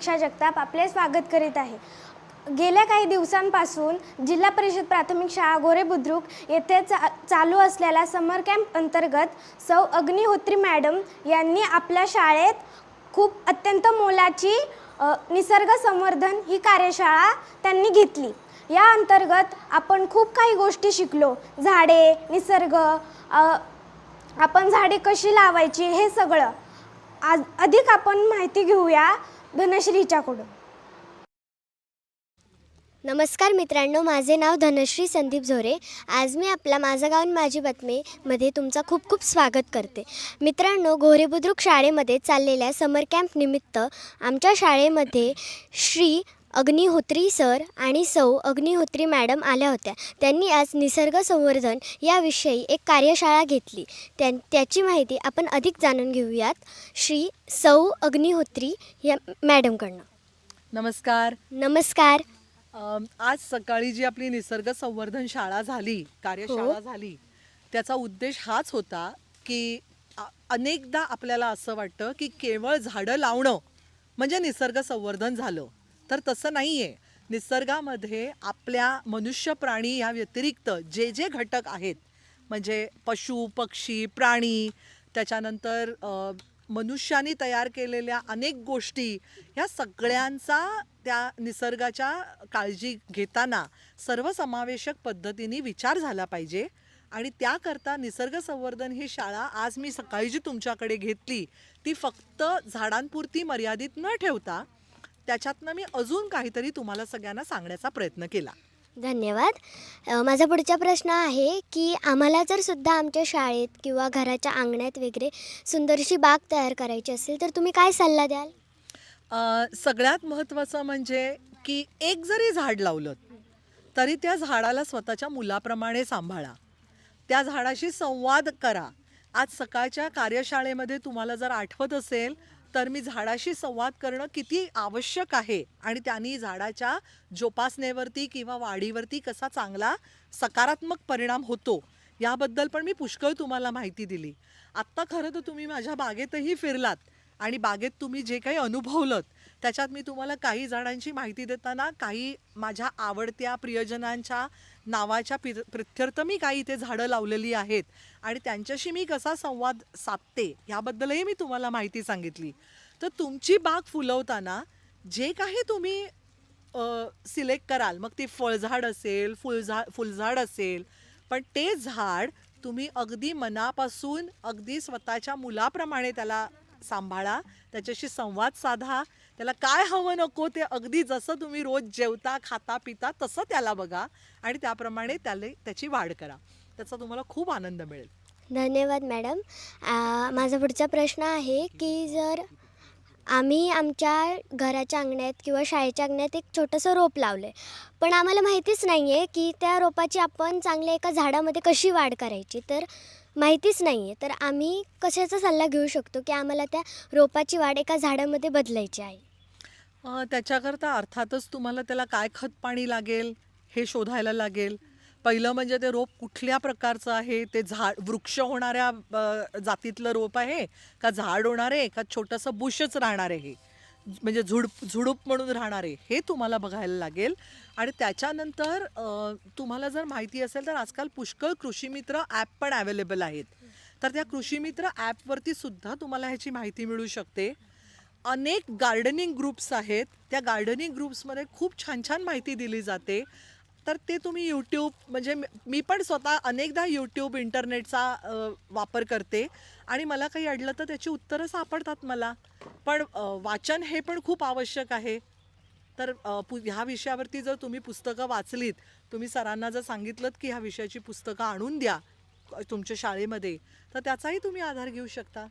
शिक्षा जगताप आपले स्वागत करीत आहे. गेल्या काही दिवसांपासून जिल्हा परिषद प्राथमिक शाळा गोरे बुद्रुक येथे चा चालू असलेल्या समर कॅम्प अंतर्गत सौ अग्निहोत्री मॅडम यांनी आपल्या शाळेत खूप अत्यंत मोलाची निसर्ग संवर्धन ही कार्यशाळा त्यांनी घेतली. या अंतर्गत आपण खूप काही गोष्टी शिकलो. झाडे निसर्ग आपण झाडे कशी लावायची हे सगळं. आज अधिक आपण माहिती घेऊया. धनश्रीच्याकडून. नमस्कार मित्रांनो माझे नाव धनश्री संदीप झोरे. आज मी आपला माझं गाव माझी बातमीमध्ये तुमचं खूप खूप स्वागत करते. मित्रांनो गोरेबुद्रुक शाळेमध्ये चाललेल्या समर कॅम्पनिमित्त आमच्या शाळेमध्ये श्री अग्निहोत्री सर आणि सौ अग्निहोत्री मॅडम आल्या होत्या. त्यांनी आज निसर्ग संवर्धन याविषयी एक कार्यशाळा घेतली. त्या त्याची माहिती आपण अधिक जाणून घेऊयात. श्री सौ अग्निहोत्री या मॅडमकडनं. नमस्कार. नमस्कार. अम, आज सकाळी जी आपली निसर्ग संवर्धन शाळा झाली कार्यशाळा हो. झाली त्याचा उद्देश हाच होता की अनेकदा आपल्याला असं वाटतं की केवळ झाडं लावणं म्हणजे निसर्ग संवर्धन झालं. तर तसं नाही आहे निसर्गामध्ये आपल्या मनुष्य प्राणी या व्यतिरिक्त जे जे घटक आहेत म्हणजे पशु पक्षी प्राणी त्याच्यानंतर मनुष्याने तयार केलेल्या अनेक गोष्टी ह्या सगळ्यांचा त्या निसर्गाच्या काळजी घेताना सर्वसमावेशक पद्धतीने विचार झाला पाहिजे. आणि त्याकरता निसर्ग संवर्धन ही शाळा आज मी सकाळी जी तुमच्याकडे घेतली ती फक्त झाडांपुरती मर्यादित न ठेवता त्याच्यातनं मी अजून काहीतरी तुम्हाला सगळ्यांना सांगण्याचा प्रयत्न केला. धन्यवाद. अ, माझा पुढचा प्रश्न आहे की आम्हाला जर सुद्धा आमच्या शाळेत किंवा घराच्या अंगणात वगैरे सुंदरशी बाग तयार करायची असेल तर तुम्ही काय सल्ला द्याल? अ, सगळ्यात महत्त्वाचं म्हणजे की एक जरी झाड लावलं तरी त्या झाडाला स्वतःच्या मुलाप्रमाणे सांभाळा. त्या झाडाशी संवाद करा. आज सकाळच्या कार्यशाळेमध्ये तुम्हाला जर आठवत असेल तर मी झाडाशी संवाद करणं किती आवश्यक आहे? आणि त्यांनी झाडाच्या जोपासनेवरती किंवा वाढीवरती कसा चांगला सकारात्मक परिणाम होतो याबद्दल पण मी पुष्कळ तुम्हाला माहिती दिली. आत्ता खरं तर तुम्ही माझ्या बागेतही फिरलात आणि बागेत तुम्ही जे काही अनुभवलं त्याच्यात मी तुम्हाला काही झाडांची माहिती देताना काही माझ्या आवडत्या प्रियजनांच्या नावाच्या पिर प्रित्यर्थ मी काही इथे झाडं लावलेली आहेत आणि त्यांच्याशी मी कसा संवाद साधते ह्याबद्दलही मी तुम्हाला माहिती सांगितली. तर तुमची बाग फुलवताना जे काही तुम्ही सिलेक्ट कराल मग ती फळझाड असेल फुलझा फुलझाड असेल पण ते झाड तुम्ही अगदी मनापासून अगदी स्वतःच्या मुलाप्रमाणे त्याला सांभाळा त्याच्याशी संवाद साधा. त्याला काय हवं नको ते अगदी जसं तुम्ही रोज जेवता खाता पिता तसं त्याला बघा आणि त्याप्रमाणे त्याला त्याची वाढ करा. त्याचा तुम्हाला खूप आनंद मिळेल. धन्यवाद मॅडम. माझा पुढचा प्रश्न आहे की जर आम्ही आमच्या घराच्या अंगणात किंवा शाळेच्या अंगणात एक छोटंसं रोप लावलं आहे पण आम्हाला माहितीच नाही आहे की त्या रोपाची आपण चांगल्या एका झाडामध्ये कशी वाढ करायची? तर माहितीच नाही आहे तर आम्ही कशाचा सल्ला घेऊ शकतो की आम्हाला त्या रोपाची वाढ एका झाडामध्ये बदलायची आहे? अ, त्याच्याकरता अर्थातच तुम्हाला त्याला काय खत पाणी लागेल हे शोधायला लागेल. पहिलं म्हणजे ते रोप कुठल्या प्रकारचं आहे? ते झाड वृक्ष होणाऱ्या अ, जातीतलं रोप आहे? का झाड होणार आहे? का छोटंसं बुशच राहणार आहे हे? म्हणजे झुडप झुडूप म्हणून राहणारे हे तुम्हाला बघायला लागेल. आणि त्याच्यानंतर तुम्हाला जर माहिती असेल तर आजकाल पुष्कळ कृषीमित्र ॲप पण अवेलेबल आहेत. तर त्या कृषीमित्र ॲपवरती सुद्धा तुम्हाला ह्याची माहिती मिळू शकते. अनेक गार्डनिंग ग्रुप्स आहेत. त्या गार्डनिंग ग्रुप्समध्ये खूप छान छान माहिती दिली जाते. तर ते तुम्ही यूट्यूब म्हणजे मी- मी पण स्वतः अनेकदा यूट्यूब इंटरनेटचा वापर करते. आणि मला काही अडलं तर त्याची उत्तरं सापडतात मला. पण वाचन हे पण खूप आवश्यक आहे. तर पु ह्या विषयावरती जर तुम्ही पुस्तकं वाचलीत तुम्ही सरांना जर सांगितलं की ह्या विषयाची पुस्तकं आणून द्या तुमच्या शाळेमध्ये तर त्याचाही तुम्ही आधार घेऊ शकता.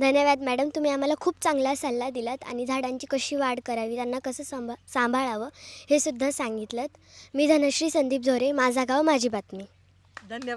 धन्यवाद मॅडम तुम्ही आम्हाला खूप चांगला सल्ला दिलात आणि झाडांची कशी वाढ करावी त्यांना कसं सांभा सांभाळावं हे सुद्धा सांगितलं मी धनश्री संदीप झोरे माझा गाव माझी बातमी. धन्यवाद.